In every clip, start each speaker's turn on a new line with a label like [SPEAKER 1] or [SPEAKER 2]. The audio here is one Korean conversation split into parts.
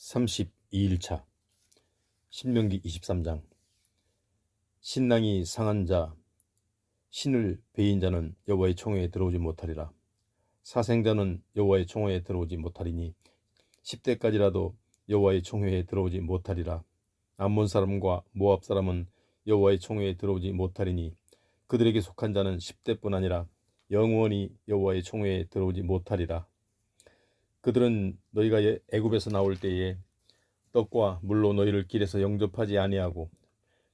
[SPEAKER 1] 32일차. 신명기 23장. 신랑이 상한 자 신을 베인 자는 여호와의 총회에 들어오지 못하리라. 사생자는 여호와의 총회에 들어오지 못하리니 10대까지라도 여호와의 총회에 들어오지 못하리라. 암몬 사람과 모압 사람은 여호와의 총회에 들어오지 못하리니 그들에게 속한 자는 10대뿐 아니라 영원히 여호와의 총회에 들어오지 못하리라 그들은 너희가 예- 애굽에서 나올 때에 떡과 물로 너희를 길에서 영접하지 아니하고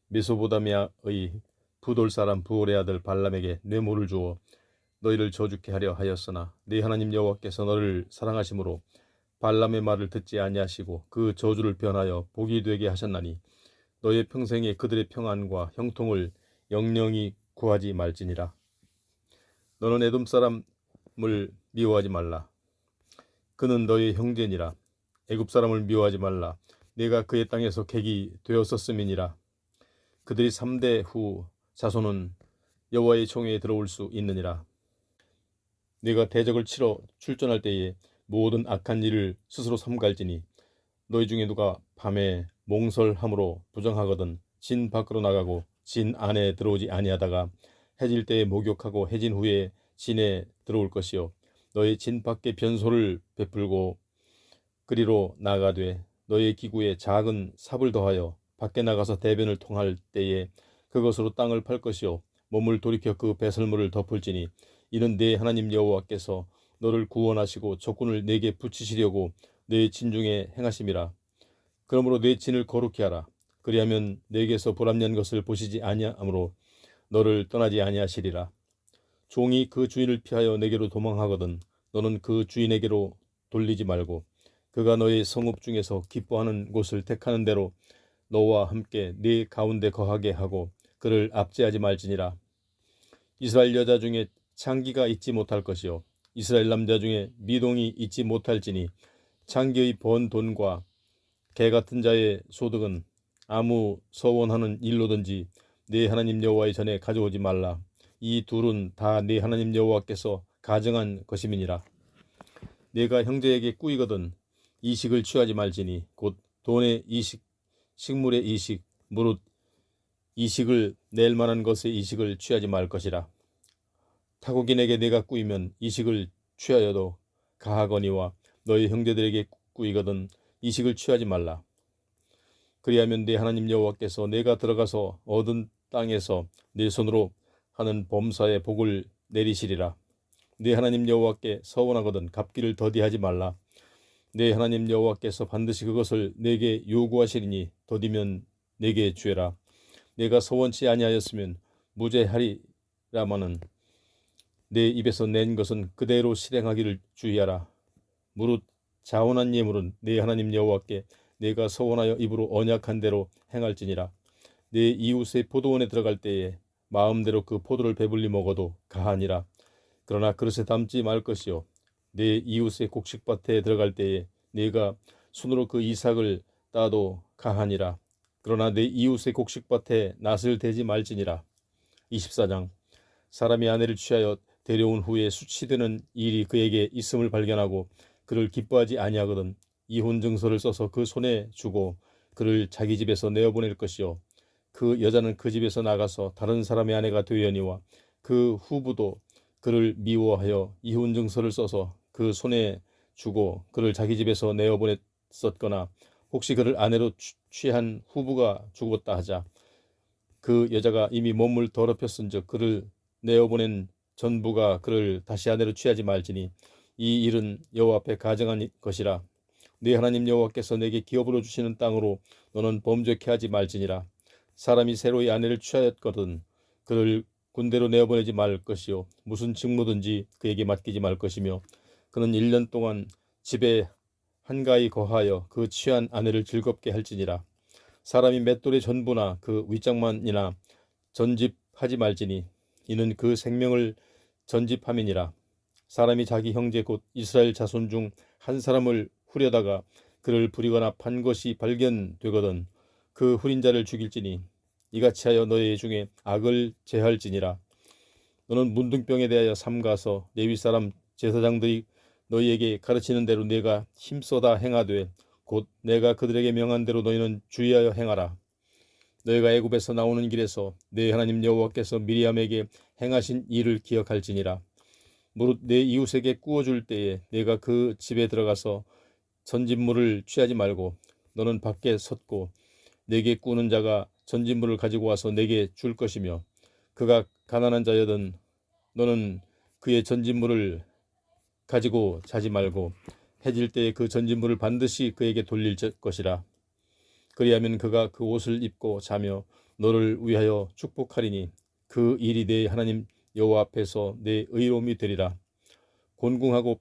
[SPEAKER 1] 메소보다미아의 부돌 사람 부올의 아들 발람에게 뇌물을 주어 너희를 저주케 하려 하였으나 네 하나님 여호와께서 너를 사랑하심으로 발람의 말을 듣지 아니하시고 그 저주를 변하여 복이 되게 하셨나니 너의 평생에 그들의 평안과 형통을 영영히 구하지 말지니라. 너는 에돔 사람을 미워하지 말라 그는 너의 형제니라. 애굽 사람을 미워하지 말라. 내가 그의 땅에서 객이 되었었음이니라. 그들이 3대 후 자손은 여호와의 총회에 들어올 수 있느니라. 내가 대적을 치러 출전할 때에 모든 악한 일을 스스로 삼갈지니 너희 중에 누가 밤에 몽설함으로 부정하거든 진 밖으로 나가고 진 안에 들어오지 아니하다가 해질 때에 목욕하고 해진 후에 진에 들어올 것이요 너의 진 밖에 변소를 베풀고 그리로 나가되 너의 기구에 작은 삽을 더하여 밖에 나가서 대변을 통할 때에 그것으로 땅을 팔 것이요. 몸을 돌이켜 그 배설물을 덮을지니 이는 내 하나님 여호와께서 너를 구원하시고 적군을 내게 붙이시려고 내 진중에 행하심이라. 그러므로 내 진을 거룩히 하라. 그리하면 내게서 보람난 것을 보시지 아니하므로 너를 떠나지 아니하시리라 종이 그 주인을 피하여 내게로 도망하거든 너는 그 주인에게로 돌리지 말고 그가 너의 성읍 중에서 기뻐하는 곳을 택하는 대로 너와 함께 네 가운데 거하게 하고 그를 압제하지 말지니라. 이스라엘 여자 중에 창기가 있지 못할 것이요. 이스라엘 남자 중에 미동이 있지 못할지니 창기의 번 돈과 개 같은 자의 소득은 아무 서원하는 일로든지 네 하나님 여호와의 전에 가져오지 말라 이 둘은 다 네 하나님 여호와께서 가정한 것임이니라. 내가 형제에게 꾸이거든 이식을 취하지 말지니 곧 돈의 이식 식물의 이식 무릇 이식을 낼 만한 것의 이식을 취하지 말 것이라. 타국인에게 내가 꾸이면 이식을 취하여도 가하거니와 너희 형제들에게 꾸이거든 이식을 취하지 말라. 그리하면 내 하나님 여호와께서 내가 들어가서 얻은 땅에서 내 손으로 하는 범사의 복을 내리시리라. 내 하나님 여호와께 서원하거든 갚기를 더디하지 말라. 내 하나님 여호와께서 반드시 그것을 내게 요구하시리니 더디면 내게 주해라. 내가 서원치 아니하였으면 무죄하리라마는 내 입에서 낸 것은 그대로 실행하기를 주의하라. 무릇 자원한 예물은 내 하나님 여호와께 내가 서원하여 입으로 언약한 대로 행할지니라. 내 이웃의 포도원에 들어갈 때에 마음대로 그 포도를 배불리 먹어도 가하니라. 그러나 그릇에 담지 말 것이요. 내 이웃의 곡식밭에 들어갈 때에 네가 손으로 그 이삭을 따도 가하니라. 그러나 내 이웃의 곡식밭에 낫을 대지 말지니라. 24장. 사람이 아내를 취하여 데려온 후에 수치되는 일이 그에게 있음을 발견하고 그를 기뻐하지 아니하거든 이혼 증서를 써서 그 손에 주고 그를 자기 집에서 내어보낼 것이요 그 여자는 그 집에서 나가서 다른 사람의 아내가 되려니와 그 후부도 그를 미워하여 이혼 증서를 써서 그 손에 주고 그를 자기 집에서 내어 보냈었거나 혹시 그를 아내로 취- 취한 후부가 죽었다 하자 그 여자가 이미 몸을 더럽혔은즉 그를 내어 보낸 전부가 그를 다시 아내로 취하지 말지니 이 일은 여호와 앞에 가정한 것이라 네 하나님 여호와께서 내게 기업으로 주시는 땅으로 너는 범죄케 하지 말지니라 사람이 새로이 아내를 취하였거든 그를 군대로 내어보내지 말 것이요. 무슨 직무든지 그에게 맡기지 말 것이며 그는 1년 동안 집에 한가히 거하여 그 취한 아내를 즐겁게 할지니라. 사람이 맷돌의 전부나 그 윗장만이나 전집하지 말지니 이는 그 생명을 전집함이니라. 사람이 자기 형제 곧 이스라엘 자손 중 한 사람을 후려다가 그를 부리거나 판 것이 발견되거든 그 후린 자를 죽일지니 이같이 하여 너희 중에 악을 제할지니라 너는 문둥병에 대하여 삼가서 레위 사람 제사장들이 너희에게 가르치는 대로 내가 힘써다 행하되 곧 내가 그들에게 명한 대로 너희는 주의하여 행하라. 너희가 애굽에서 나오는 길에서 내 하나님 여호와께서 미리암에게 행하신 일을 기억할지니라. 무릇 내 이웃에게 구워줄 때에 내가 그 집에 들어가서 전진물을 취하지 말고 너는 밖에 섰고 내게 꾸는 자가 전진물을 가지고 와서 내게 줄 것이며 그가 가난한 자여든 너는 그의 전진물을 가지고 자지 말고 해질 때에 그 전진물을 반드시 그에게 돌릴 것이라. 그리하면 그가 그 옷을 입고 자며 너를 위하여 축복하리니 그 일이 내 하나님 여호와 앞에서 내 의로움이 되리라. 곤궁하고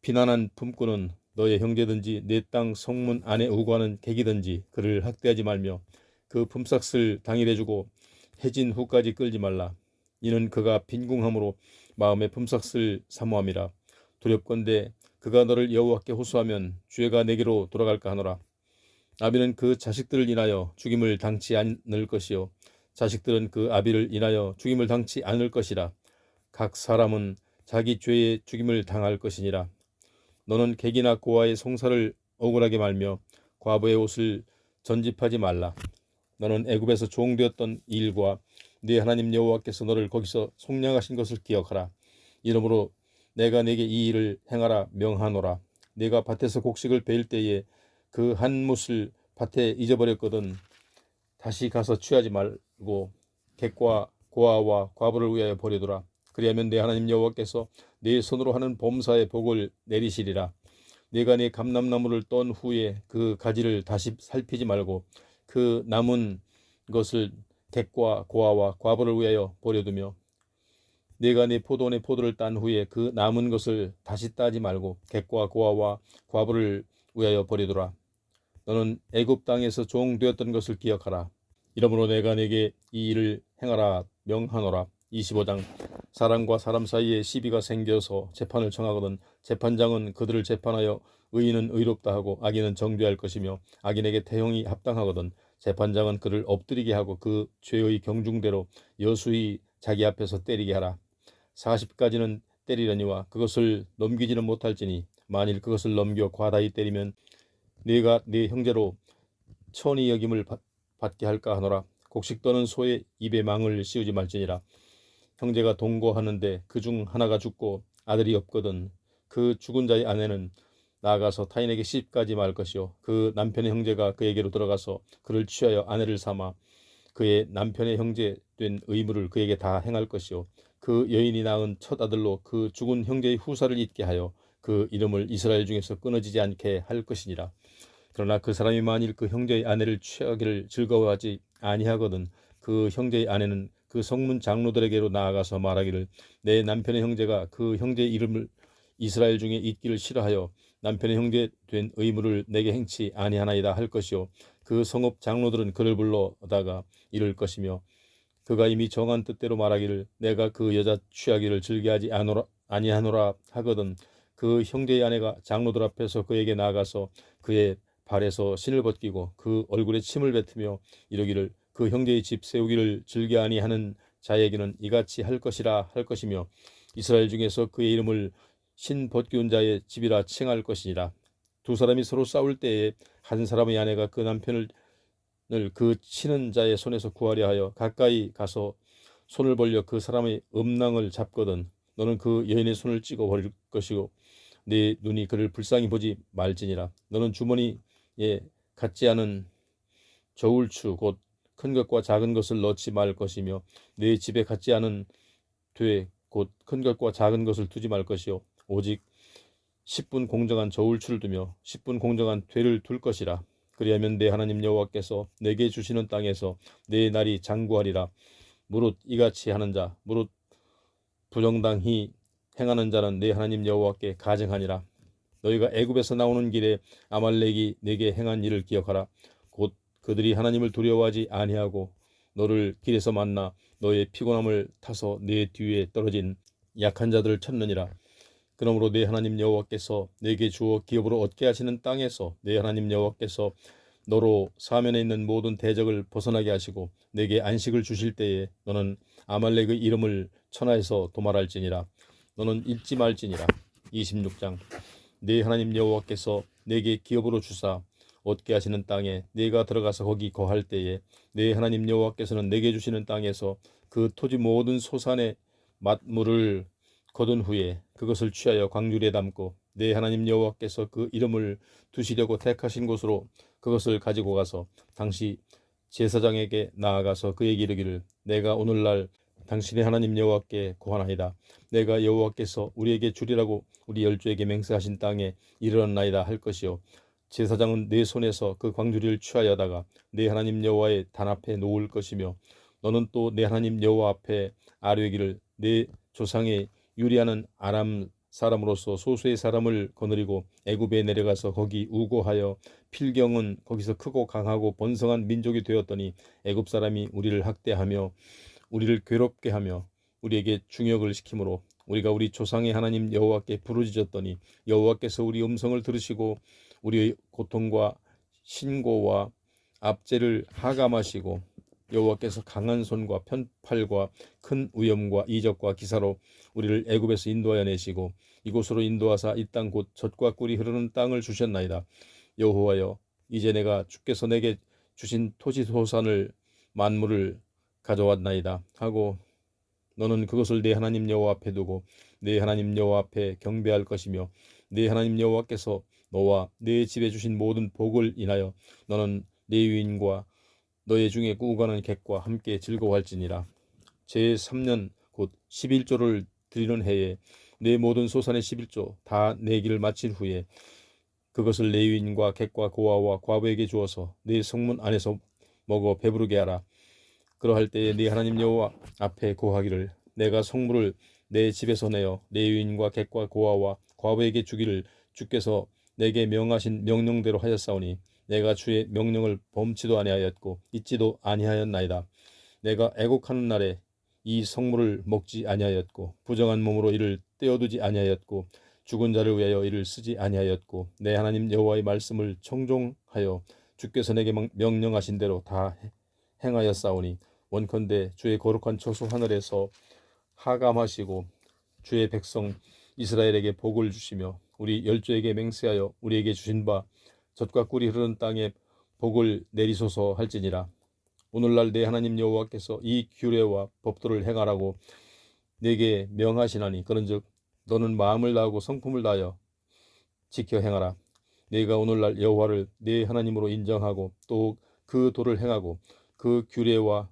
[SPEAKER 1] 비난한 품꾼은 너의 형제든지 내 땅 성문 안에 우고하는 객이든지 그를 학대하지 말며 그 품삯을 당일해 주고 해진 후까지 끌지 말라. 이는 그가 빈궁함으로 마음의 품삯을 사모함이라. 두렵건대 그가 너를 여호와께 호소하면 죄가 내게로 돌아갈까 하노라. 아비는 그 자식들을 인하여 죽임을 당치 않을 것이요 자식들은 그 아비를 인하여 죽임을 당치 않을 것이라. 각 사람은 자기 죄의 죽임을 당할 것이니라. 너는 객이나 고아의 송사를 억울하게 말며 과부의 옷을 전집하지 말라. 너는 애굽에서 종되었던 일과 네 하나님 여호와께서 너를 거기서 속량하신 것을 기억하라. 이러므로 내가 내게 이 일을 행하라 명하노라. 내가 밭에서 곡식을 베일 때에 그한 뭇을 밭에 잊어버렸거든 다시 가서 취하지 말고 객과 고아와 과부를 위하여 버리더라. 그리하면 내 하나님 여호와께서 내 손으로 하는 범사의 복을 내리시리라. 내가 내 감람나무를 떤 후에 그 가지를 다시 살피지 말고 그 남은 것을 객과 고아와 과부를 위하여 버려두며 내가 내 포도원의 포도를 딴 후에 그 남은 것을 다시 따지 말고 객과 고아와 과부를 위하여 버리더라. 너는 애굽 땅에서 종 되었던 것을 기억하라. 이러므로 내가 내게 이 일을 행하라 명하노라. 25장 사람과 사람 사이에 시비가 생겨서 재판을 청하거든 재판장은 그들을 재판하여 의인은 의롭다 하고 악인은 정죄할 것이며 악인에게 태형이 합당하거든 재판장은 그를 엎드리게 하고 그 죄의 경중대로 여수히 자기 앞에서 때리게 하라. 40까지는 때리려니와 그것을 넘기지는 못할지니 만일 그것을 넘겨 과다히 때리면 네가 네 형제로 천이 여김을 받, 받게 할까 하노라. 곡식 떠는 소의 입에 망을 씌우지 말지니라 형제가 동거하는데 그 중 하나가 죽고 아들이 없거든 그 죽은 자의 아내는 나아가서 타인에게 시집가지 말 것이요. 그 남편의 형제가 그에게로 들어가서 그를 취하여 아내를 삼아 그의 남편의 형제 된 의무를 그에게 다 행할 것이요. 그 여인이 낳은 첫 아들로 그 죽은 형제의 후사를 잊게 하여 그 이름을 이스라엘 중에서 끊어지지 않게 할 것이니라. 그러나 그 사람이 만일 그 형제의 아내를 취하기를 즐거워하지 아니하거든 그 형제의 아내는 그 성문 장로들에게로 나아가서 말하기를 내 남편의 형제가 그 형제의 이름을 이스라엘 중에 잊기를 싫어하여 남편의 형제 된 의무를 내게 행치 아니하나이다 할 것이요. 그 성읍 장로들은 그를 불러다가 이를 것이며 그가 이미 정한 뜻대로 말하기를 내가 그 여자 취하기를 즐겨하지 아노라, 아니하노라 하거든 그 형제의 아내가 장로들 앞에서 그에게 나아가서 그의 발에서 신을 벗기고 그 얼굴에 침을 뱉으며 이러기를 그 형제의 집 세우기를 즐겨하니 하는 자에게는 이같이 할 것이라 할 것이며 이스라엘 중에서 그의 이름을 신 벗기운 자의 집이라 칭할 것이니라. 두 사람이 서로 싸울 때에 한 사람의 아내가 그 남편을 그 치는 자의 손에서 구하려 하여 가까이 가서 손을 벌려 그 사람의 음낭을 잡거든 너는 그 여인의 손을 찍어 버릴 것이고 네 눈이 그를 불쌍히 보지 말지니라. 너는 주머니에 갖지 않은 저울추 곧 큰 것과 작은 것을 넣지 말 것이며 네 집에 갖지 않은 되 곧 큰 것과 작은 것을 두지 말 것이요. 오직 10분 공정한 저울추를 두며 10분 공정한 되를 둘 것이라. 그리하면 내 하나님 여호와께서 내게 주시는 땅에서 내 날이 장구하리라. 무릇 이같이 하는 자 무릇 부정당히 행하는 자는 내 하나님 여호와께 가증하니라. 너희가 애굽에서 나오는 길에 아말렉이 내게 행한 일을 기억하라. 곧 그들이 하나님을 두려워하지 아니하고 너를 길에서 만나 너의 피곤함을 타서 내 뒤에 떨어진 약한 자들을 찾느니라. 그러므로 내 하나님 여호와께서 내게 주어 기업으로 얻게 하시는 땅에서 내 하나님 여호와께서 너로 사면에 있는 모든 대적을 벗어나게 하시고 내게 안식을 주실 때에 너는 아말렉의 이름을 천하에서 도말할지니라. 너는 잊지 말지니라. 26장 내 하나님 여호와께서 내게 기업으로 주사 얻게 하시는 땅에 내가 들어가서 거기 거할 때에 내 하나님 여호와께서는 내게 주시는 땅에서 그 토지 모든 소산의 맛물을 거둔 후에 그것을 취하여 광주리에 담고 내 하나님 여호와께서 그 이름을 두시려고 택하신 곳으로 그것을 가지고 가서 당시 제사장에게 나아가서 그에게 이르기를 내가 오늘날 당신의 하나님 여호와께 고하나이다. 내가 여호와께서 우리에게 주리라고 우리 열조에게 맹세하신 땅에 이르렀나이다 할 것이요 제사장은 내 손에서 그 광주리를 취하여다가 내 하나님 여호와의 단 앞에 놓을 것이며 너는 또 내 하나님 여호와 앞에 아뢰기를 내 조상의 유리하는 아람 사람으로서 소수의 사람을 거느리고 애굽에 내려가서 거기 우고하여 필경은 거기서 크고 강하고 번성한 민족이 되었더니 애굽 사람이 우리를 학대하며 우리를 괴롭게 하며 우리에게 중역을 시키므로 우리가 우리 조상의 하나님 여호와께 부르짖었더니 여호와께서 우리 음성을 들으시고 우리의 고통과 신고와 압제를 하감하시고 여호와께서 강한 손과 편팔과 큰 위엄과 이적과 기사로 우리를 애굽에서 인도하여 내시고 이곳으로 인도하사 이 땅 곧 젖과 꿀이 흐르는 땅을 주셨나이다. 여호와여 이제 내가 주께서 내게 주신 토지 소산을 만물을 가져왔나이다 하고 너는 그것을 내 하나님 여호와 앞에 두고 내 하나님 여호와 앞에 경배할 것이며 내 하나님 여호와께서 너와 내 집에 주신 모든 복을 인하여 너는 레위인과 너의 중에 꾸가는 객과 함께 즐거워할지니라. 제 3년 곧 11조를 드리는 해에 내 모든 소산의 11조 다 내기를 마친 후에 그것을 레위인과 객과 고아와 과부에게 주어서 내 성문 안에서 먹어 배부르게 하라. 그러할 때에 네 하나님 여호와 앞에 고하기를 내가 성물을 내 집에서 내어 레위인과 객과 고아와 과부에게 주기를 주께서 내게 명하신 명령대로 하였사오니 내가 주의 명령을 범치도 아니하였고 잊지도 아니하였나이다. 내가 애곡하는 날에 이 성물을 먹지 아니하였고 부정한 몸으로 이를 떼어두지 아니하였고 죽은 자를 위하여 이를 쓰지 아니하였고 내 하나님 여호와의 말씀을 청종하여 주께서 내게 명령하신 대로 다 행하였사오니 원컨대 주의 거룩한 처소 하늘에서 하감하시고 주의 백성 이스라엘에게 복을 주시며 우리 열조에게 맹세하여 우리에게 주신 바 젖과 꿀이 흐르는 땅에 복을 내리소서 할지니라. 오늘날 내 하나님 여호와께서 이 규례와 법도를 행하라고 내게 명하시나니 그런즉 너는 마음을 다하고 성품을 다하여 지켜 행하라. 내가 오늘날 여호와를 내 하나님으로 인정하고 또 그 도를 행하고 그 규례와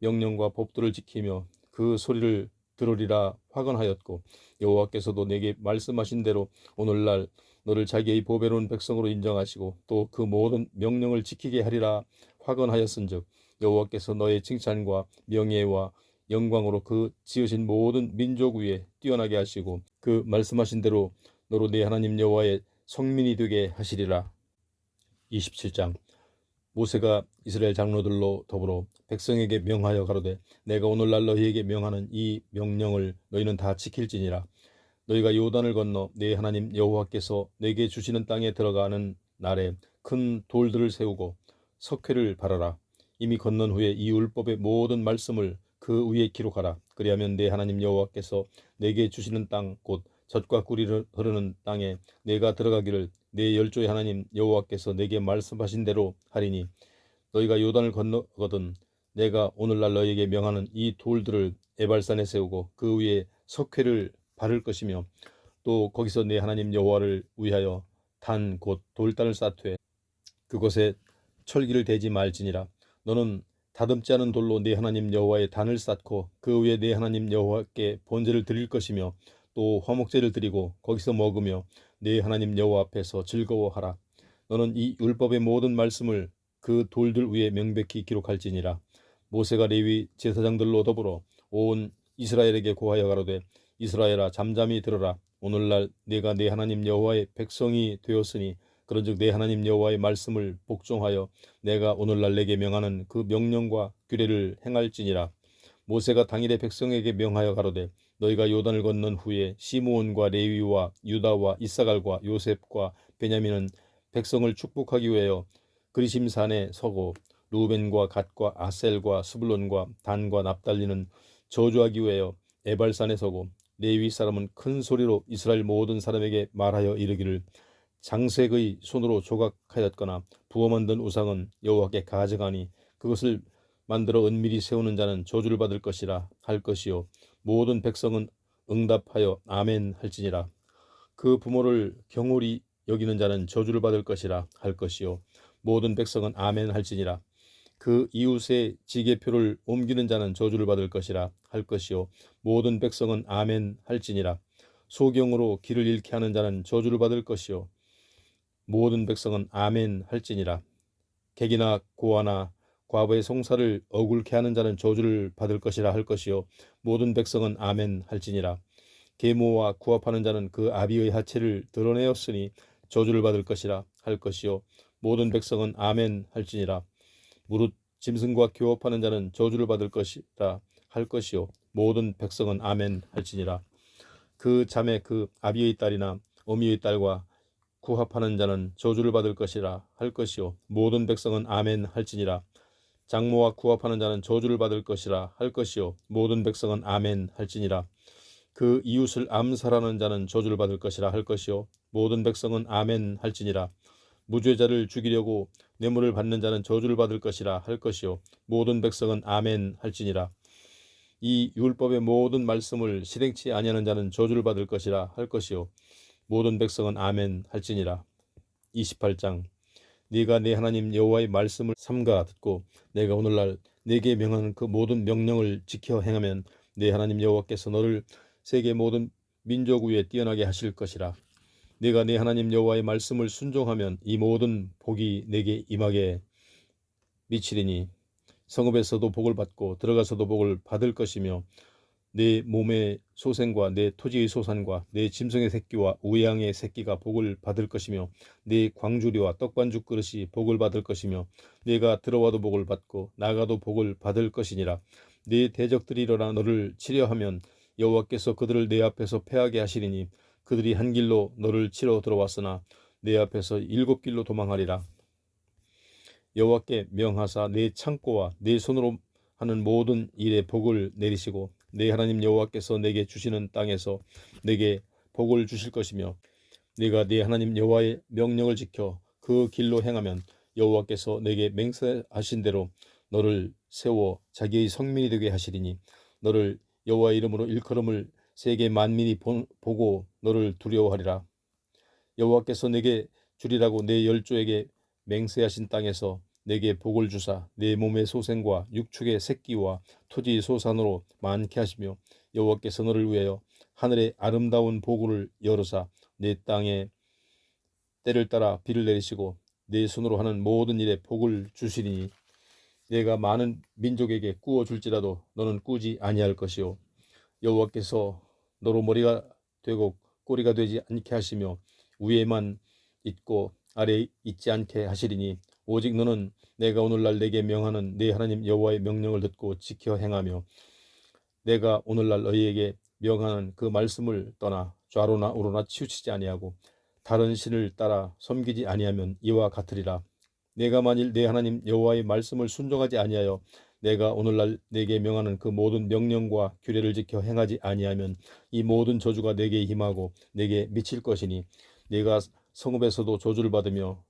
[SPEAKER 1] 명령과 법도를 지키며 그 소리를 들으리라 화건하였고 여호와께서도 내게 말씀하신 대로 오늘날 너를 자기의 보배로운 백성으로 인정하시고 또 그 모든 명령을 지키게 하리라 화건하였은즉 여호와께서 너의 칭찬과 명예와 영광으로 그 지으신 모든 민족 위에 뛰어나게 하시고 그 말씀하신 대로 너로 내 하나님 여호와의 성민이 되게 하시리라. 27장 모세가 이스라엘 장로들로 더불어 백성에게 명하여 가로되 내가 오늘날 너희에게 명하는 이 명령을 너희는 다 지킬지니라. 너희가 요단을 건너 내 하나님 여호와께서 내게 주시는 땅에 들어가는 날에 큰 돌들을 세우고 석회를 바라라. 이미 건넌 후에 이 율법의 모든 말씀을 그 위에 기록하라. 그리하면 내 하나님 여호와께서 내게 주시는 땅 곧 젖과 꿀이 흐르는 땅에 내가 들어가기를 내 열조의 하나님 여호와께서 내게 말씀하신 대로 하리니 너희가 요단을 건너거든 내가 오늘날 너희에게 명하는 이 돌들을 에발산에 세우고 그 위에 석회를 바를 것이며 또 거기서 내 하나님 여호와를 위하여 단 곧 돌단을 쌓되 그곳에 철기를 대지 말지니라. 너는 다듬지 않은 돌로 내 하나님 여호와의 단을 쌓고 그 위에 내 하나님 여호와께 번제를 드릴 것이며 또 화목제를 드리고 거기서 먹으며 내 하나님 여호와 앞에서 즐거워하라. 너는 이 율법의 모든 말씀을 그 돌들 위에 명백히 기록할지니라. 모세가 레위 제사장들로 더불어 온 이스라엘에게 고하여 가로되 이스라엘아 잠잠히 들어라. 오늘날 내가 내 하나님 여호와의 백성이 되었으니 그런즉 내 하나님 여호와의 말씀을 복종하여 내가 오늘날 내게 명하는 그 명령과 규례를 행할지니라. 모세가 당일에 백성에게 명하여 가로되 너희가 요단을 건넌 후에 시므온과 레위와 유다와 이사갈과 요셉과 베냐민은 백성을 축복하기 위하여 그리심산에 서고 루벤과 갓과 아셀과 스불론과 단과 납달리는 저주하기 위하여 에발산에 서고 레위 사람은 큰 소리로 이스라엘 모든 사람에게 말하여 이르기를 장색의 손으로 조각하였거나 부어 만든 우상은 여호와께 가져가니 그것을 만들어 은밀히 세우는 자는 저주를 받을 것이라 할 것이요 모든 백성은 응답하여 아멘 할지니라. 그 부모를 경홀히 여기는 자는 저주를 받을 것이라 할 것이요. 모든 백성은 아멘 할지니라. 그 이웃의 지게표를 옮기는 자는 저주를 받을 것이라 할 것이요. 모든 백성은 아멘 할지니라. 소경으로 길을 잃게 하는 자는 저주를 받을 것이요. 모든 백성은 아멘 할지니라. 객이나 고아나 과부의 송사를 억울케 하는 자는 저주를 받을 것이라 할 것이요. 모든 백성은 아멘 할지니라. 계모와 구합하는 자는 그 아비의 하체를 드러내었으니 저주를 받을 것이라 할 것이요. 모든 백성은 아멘 할지니라. 무릇 짐승과 교합하는 자는 저주를 받을 것이라 할 것이요. 모든 백성은 아멘 할지니라. 그 자매 그 아비의 딸이나 어미의 딸과 구합하는 자는 저주를 받을 것이라 할 것이요. 모든 백성은 아멘 할지니라 장모와 구합하는 자는 저주를 받을 것이라 할 것이요. 모든 백성은 아멘 할지니라. 그 이웃을 암살하는 자는 저주를 받을 것이라 할 것이요. 모든 백성은 아멘 할지니라. 무죄자를 죽이려고 뇌물을 받는 자는 저주를 받을 것이라 할 것이요. 모든 백성은 아멘 할지니라. 이 율법의 모든 말씀을 실행치 아니하는 자는 저주를 받을 것이라 할 것이요. 모든 백성은 아멘 할지니라. 28장 네가 내 하나님 여호와의 말씀을 삼가 듣고 내가 오늘날 네게 명하는 그 모든 명령을 지켜 행하면 내 하나님 여호와께서 너를 세계 모든 민족 위에 뛰어나게 하실 것이라. 네가 네 하나님 여호와의 말씀을 순종하면 이 모든 복이 내게 임하게 미치리니 성읍에서도 복을 받고 들어가서도 복을 받을 것이며 내 몸의 소생과 내 토지의 소산과 내 짐승의 새끼와 우양의 새끼가 복을 받을 것이며 내 광주리와 떡반죽 그릇이 복을 받을 것이며 내가 들어와도 복을 받고 나가도 복을 받을 것이니라. 네 대적들이 일어나 너를 치려하면 여호와께서 그들을 내 앞에서 패하게 하시리니 그들이 한 길로 너를 치러 들어왔으나 내 앞에서 일곱 길로 도망하리라. 여호와께 명하사 내 창고와 내 손으로 하는 모든 일에 복을 내리시고 내 하나님 여호와께서 내게 주시는 땅에서 내게 복을 주실 것이며 내가 네 하나님 여호와의 명령을 지켜 그 길로 행하면 여호와께서 내게 맹세하신 대로 너를 세워 자기의 성민이 되게 하시리니 너를 여호와의 이름으로 일컬음을 세계 만민이 보, 보고 너를 두려워하리라. 여호와께서 내게 주리라고 내 열조에게 맹세하신 땅에서 내게 복을 주사 내 몸의 소생과 육축의 새끼와 토지 소산으로 많게 하시며 여호와께서 너를 위하여 하늘의 아름다운 보구를 열으사 내 땅에 때를 따라 비를 내리시고 내 손으로 하는 모든 일에 복을 주시리니 내가 많은 민족에게 꾸어 줄지라도 너는 꾸지 아니할 것이요. 여호와께서 너로 머리가 되고 꼬리가 되지 않게 하시며 위에만 있고 아래 있지 않게 하시리니 오직 너는 내가 오늘날 내게 명하는 네 하나님 여호와의 명령을 듣고 지켜 행하며 내가 오늘날 너희에게 명하는 그 말씀을 떠나 좌로나 우로나 치우치지 아니하고 다른 신을 따라 섬기지 아니하면 이와 같으리라. 내가 만일 내 하나님 여호와의 말씀을 순종하지 아니하여 내가 오늘날 내게 명하는 그 모든 명령과 규례를 지켜 행하지 아니하면 이 모든 저주가 내게 임하고 내게 미칠 것이니 내가 성읍에서도 저주를 받으며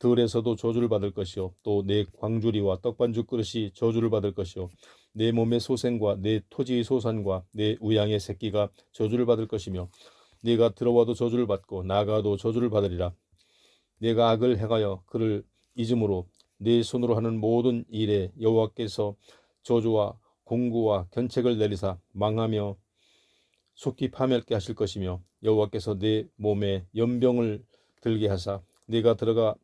[SPEAKER 1] 들에서도 저주를 받을 것이요. 또 내 광주리와 떡반죽 그릇이 저주를 받을 것이요. 내 몸의 소생과 내 토지의 소산과 내 우양의 새끼가 저주를 받을 것이며 네가 들어와도 저주를 받고 나가도 저주를 받으리라. 내가 악을 행하여 그를 잊음으로 네 손으로 하는 모든 일에 여호와께서 저주와 공구와 견책을 내리사 망하며 속히 파멸케 하실 것이며 여호와께서 내 몸에 연병을 들게 하사 네가 들어가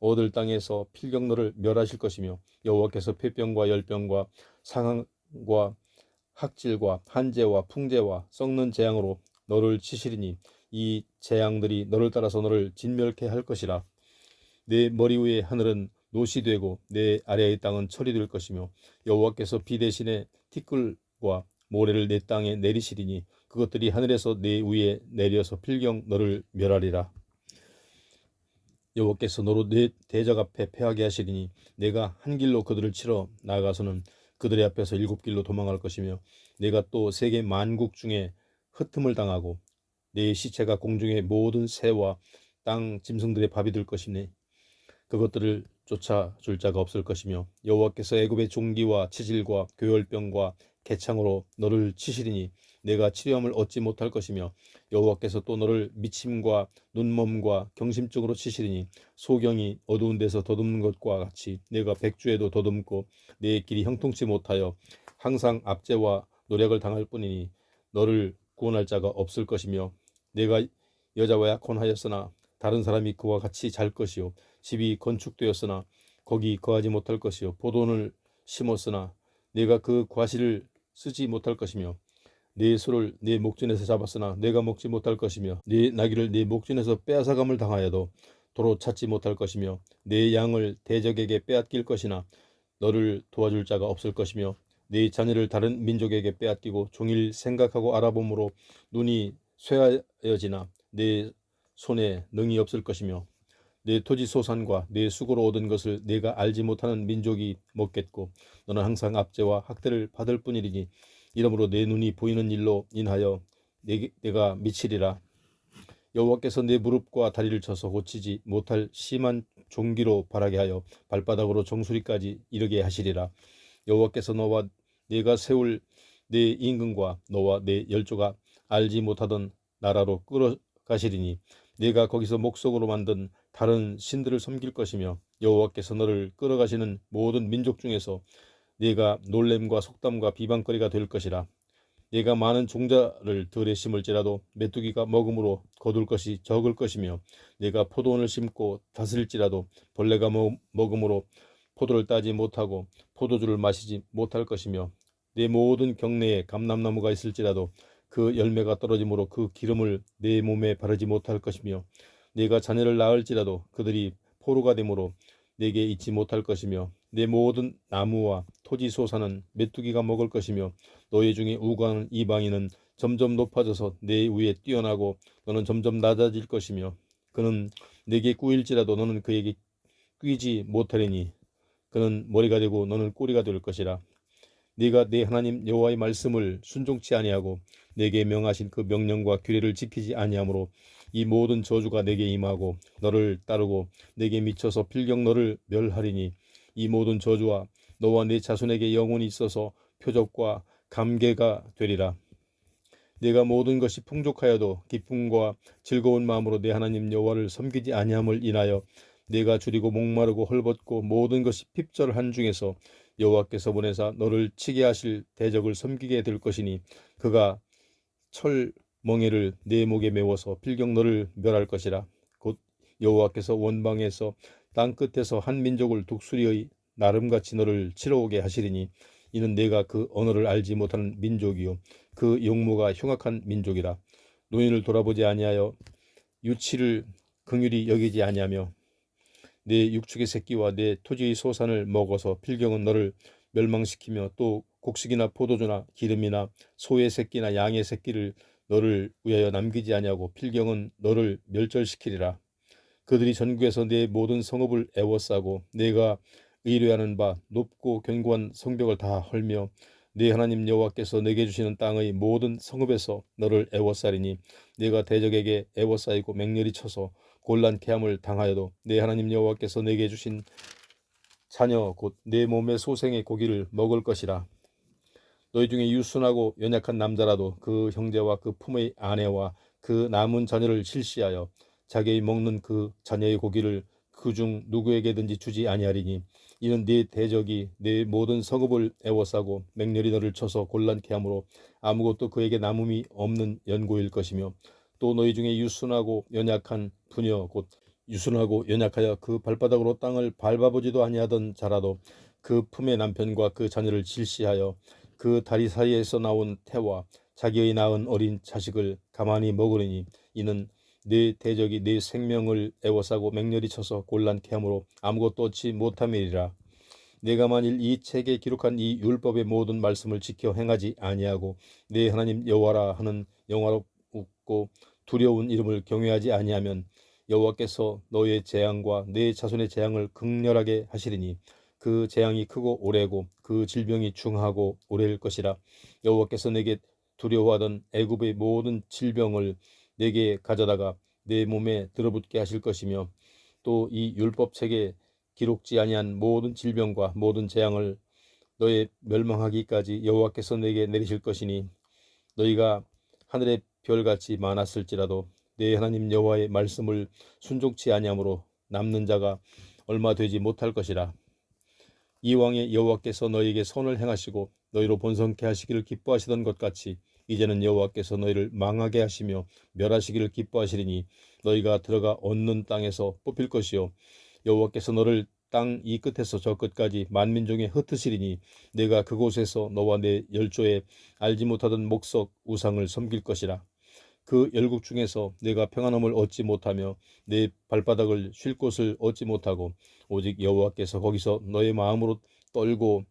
[SPEAKER 1] 얻을 땅에서 필경너를 멸하실 것이며 여호와께서 폐병과 열병과 상한과 학질과 한재와 풍재와 썩는 재앙으로 너를 치시리니 이 재앙들이 너를 따라서 너를 진멸케 할 것이라. 내 머리 위의 하늘은 노시 되고 내 아래의 땅은 철이 될 것이며 여호와께서 비 대신에 티끌과 모래를 내 땅에 내리시리니 그것들이 하늘에서 내 위에 내려서 필경 너를 멸하리라 여호와께서 너로 내 대적 앞에 패하게 하시리니 내가 한 길로 그들을 치러 나가서는 그들의 앞에서 일곱 길로 도망할 것이며 내가 또 세계 만국 중에 흩음을 당하고 내 시체가 공중의 모든 새와 땅 짐승들의 밥이 될 것이니 그것들을 쫓아 줄 자가 없을 것이며 여호와께서 애굽의 종기와 치질과 교열병과 개창으로 너를 치시리니 내가 치료함을 얻지 못할 것이며 여호와께서 또 너를 미침과 눈멈과 경심증으로 치시리니 소경이 어두운 데서 더듬는 것과 같이 내가 백주에도 더듬고 내 길이 형통치 못하여 항상 압제와 노력을 당할 뿐이니 너를 구원할 자가 없을 것이며 내가 여자와 약혼하였으나 다른 사람이 그와 같이 잘 것이요 집이 건축되었으나 거기 거하지 못할 것이요 포도원을 심었으나 내가 그 과실을 쓰지 못할 것이며 내 소를 내 목전에서 잡았으나 내가 먹지 못할 것이며 내 나귀를 내 목전에서 빼앗아감을 당하여도 도로 찾지 못할 것이며 내 양을 대적에게 빼앗길 것이나 너를 도와줄 자가 없을 것이며 내 자녀를 다른 민족에게 빼앗기고 종일 생각하고 알아봄으로 눈이 쇠하여지나 내 손에 능이 없을 것이며 내 토지 소산과 내 수고로 얻은 것을 내가 알지 못하는 민족이 먹겠고 너는 항상 압제와 학대를 받을 뿐이리니 이러므로 내 눈이 보이는 일로 인하여 내, 내가 미치리라. 여호와께서 내 무릎과 다리를 쳐서 고치지 못할 심한 종기로 바라게 하여 발바닥으로 정수리까지 이르게 하시리라. 여호와께서 너와 내가 세울 내 임금과 너와 내 열조가 알지 못하던 나라로 끌어가시리니 내가 거기서 목석으로 만든 다른 신들을 섬길 것이며 여호와께서 너를 끌어가시는 모든 민족 중에서 네가 놀램과 속담과 비방거리가 될 것이라. 네가 많은 종자를 들에 심을지라도 메뚜기가 먹음으로 거둘 것이 적을 것이며 네가 포도원을 심고 다스릴지라도 벌레가 먹, 먹음으로 포도를 따지 못하고 포도주를 마시지 못할 것이며 내 모든 경내에 감람나무가 있을지라도 그 열매가 떨어짐으로 그 기름을 내 몸에 바르지 못할 것이며 네가 자녀를 낳을지라도 그들이 포로가 되므로 내게 잊지 못할 것이며 내 모든 나무와 토지 소사는 메뚜기가 먹을 것이며 너희 중에 우고하는 이방인은 점점 높아져서 내 위에 뛰어나고 너는 점점 낮아질 것이며 그는 내게 꾸일지라도 너는 그에게 끼지 못하리니 그는 머리가 되고 너는 꼬리가 될 것이라. 네가 내 하나님 여호와의 말씀을 순종치 아니하고 내게 명하신 그 명령과 규례를 지키지 아니하므로 이 모든 저주가 내게 임하고 너를 따르고 내게 미쳐서 필경 너를 멸하리니 이 모든 저주와 너와 내 자손에게 영원히 있어서 표적과 감개가 되리라. 내가 모든 것이 풍족하여도 기쁨과 즐거운 마음으로 내 하나님 여호와를 섬기지 아니함을 인하여 내가 줄이고 목마르고 헐벗고 모든 것이 핍절한 중에서 여호와께서 보내사 너를 치게 하실 대적을 섬기게 될 것이니 그가 철 멍에를 내 목에 메워서 필경 너를 멸할 것이라 곧 여호와께서 원방에서 땅 끝에서 한 민족을 독수리의 나름같이 너를 치러오게 하시리니 이는 내가 그 언어를 알지 못하는 민족이요 그 용모가 흉악한 민족이라 노인을 돌아보지 아니하여 유치를 긍휼히 여기지 아니하며 내 육축의 새끼와 내 토지의 소산을 먹어서 필경은 너를 멸망시키며 또 곡식이나 포도주나 기름이나 소의 새끼나 양의 새끼를 너를 위하여 남기지 아니하고 필경은 너를 멸절시키리라. 그들이 전국에서 내 모든 성읍을 애워싸고 내가 의뢰하는 바 높고 견고한 성벽을 다 헐며 내 하나님 여호와께서 내게 주시는 땅의 모든 성읍에서 너를 애워싸리니 내가 대적에게 애워싸이고 맹렬히 쳐서 곤란케 함을 당하여도 내 하나님 여호와께서 내게 주신 자녀 곧 내 몸의 소생의 고기를 먹을 것이라. 너희 중에 유순하고 연약한 남자라도 그 형제와 그 품의 아내와 그 남은 자녀를 실시하여 자기의 먹는 그 자녀의 고기를 그 중 누구에게든지 주지 아니하리니 이는 네 대적이 네 모든 성읍을 애워싸고 맹렬히 너를 쳐서 곤란케 하므로 아무것도 그에게 남음이 없는 연고일 것이며 또 너희 중에 유순하고 연약한 부녀 곧 유순하고 연약하여 그 발바닥으로 땅을 밟아보지도 아니하던 자라도 그 품의 남편과 그 자녀를 질시하여 그 다리 사이에서 나온 태와 자기의 낳은 어린 자식을 가만히 먹으리니 이는 네 대적이 네 생명을 애워싸고 맹렬히 쳐서 곤란케 하므로 아무것도 얻지 못함이리라. 내가 만일 이 책에 기록한 이 율법의 모든 말씀을 지켜 행하지 아니하고 내 하나님 여호와라 하는 영화롭고 두려운 이름을 경외하지 아니하면 여호와께서 너의 재앙과 내 자손의 재앙을 극렬하게 하시리니 그 재앙이 크고 오래고 그 질병이 중하고 오래일 것이라 여호와께서 내게 두려워하던 애굽의 모든 질병을 내게 가져다가 내 몸에 들어붙게 하실 것이며 또 이 율법 책에 기록지 아니한 모든 질병과 모든 재앙을 너의 멸망하기까지 여호와께서 내게 내리실 것이니 너희가 하늘의 별같이 많았을지라도 내 하나님 여호와의 말씀을 순종치 아니함으로 남는 자가 얼마 되지 못할 것이라. 이왕에 여호와께서 너희에게 선을 행하시고 너희로 본성케 하시기를 기뻐하시던 것 같이 이제는 여호와께서 너희를 망하게 하시며 멸하시기를 기뻐하시리니 너희가 들어가 얻는 땅에서 뽑힐 것이요. 여호와께서 너를 땅 이 끝에서 저 끝까지 만민중에 흩으시리니 내가 그곳에서 너와 내 열조에 알지 못하던 목석 우상을 섬길 것이라. 그 열국 중에서 내가 평안함을 얻지 못하며 내 발바닥을 쉴 곳을 얻지 못하고 오직 여호와께서 거기서 너의 마음으로 떨고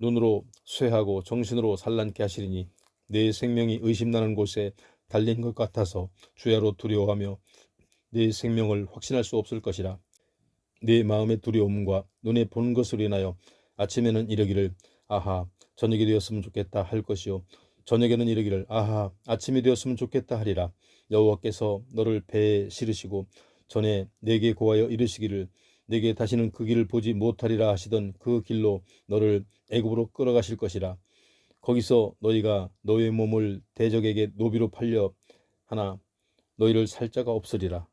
[SPEAKER 1] 눈으로 쇠하고 정신으로 산란케 하시리니 내 생명이 의심나는 곳에 달린 것 같아서 주야로 두려워하며 내 생명을 확신할 수 없을 것이라. 내 마음의 두려움과 눈에 보는 것으로 인하여 아침에는 이르기를 아하 저녁이 되었으면 좋겠다 할 것이요. 저녁에는 이르기를 아하 아침이 되었으면 좋겠다 하리라. 여호와께서 너를 배에 실으시고 전에 내게 고하여 이르시기를 내게 다시는 그 길을 보지 못하리라 하시던 그 길로 너를 애굽으로 끌어가실 것이라 거기서 너희가 너의 몸을 대적에게 노비로 팔려 하나 너희를 살 자가 없으리라